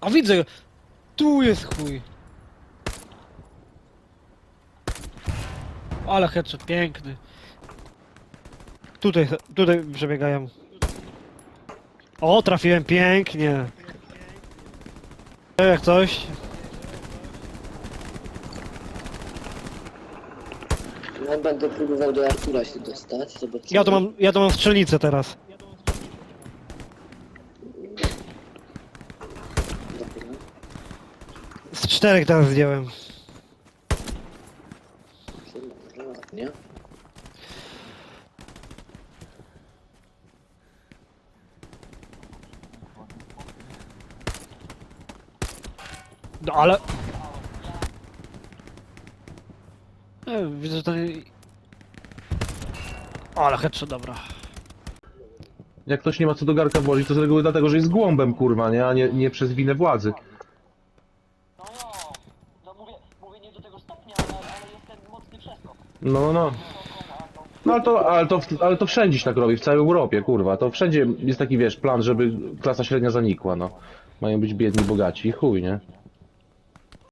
A widzę go. Tu jest chuj. Ale headshot piękny. Tutaj, tutaj przebiegają. O, trafiłem pięknie. Jak coś. No będę próbował do Artura się dostać, zobaczymy. Ja to mam, ja to mam strzelnicę teraz. Z czterech teraz zdjąłem. Dobrze, ładnie. No ale... E, widzę, że to nie... Ale headshot, dobra. Jak ktoś nie ma co do garka włożyć, to z reguły dlatego, że jest głąbem, kurwa, nie? A nie, nie przez winę władzy. No no mówię, mówię nie do tego stopnia, ale, ale jest ten mocny przeskok. No, no. No ale to, ale, to, ale to wszędzie się tak robi, w całej Europie, kurwa. To wszędzie jest taki, wiesz, plan, żeby klasa średnia zanikła, no. Mają być biedni, bogaci i chuj, nie?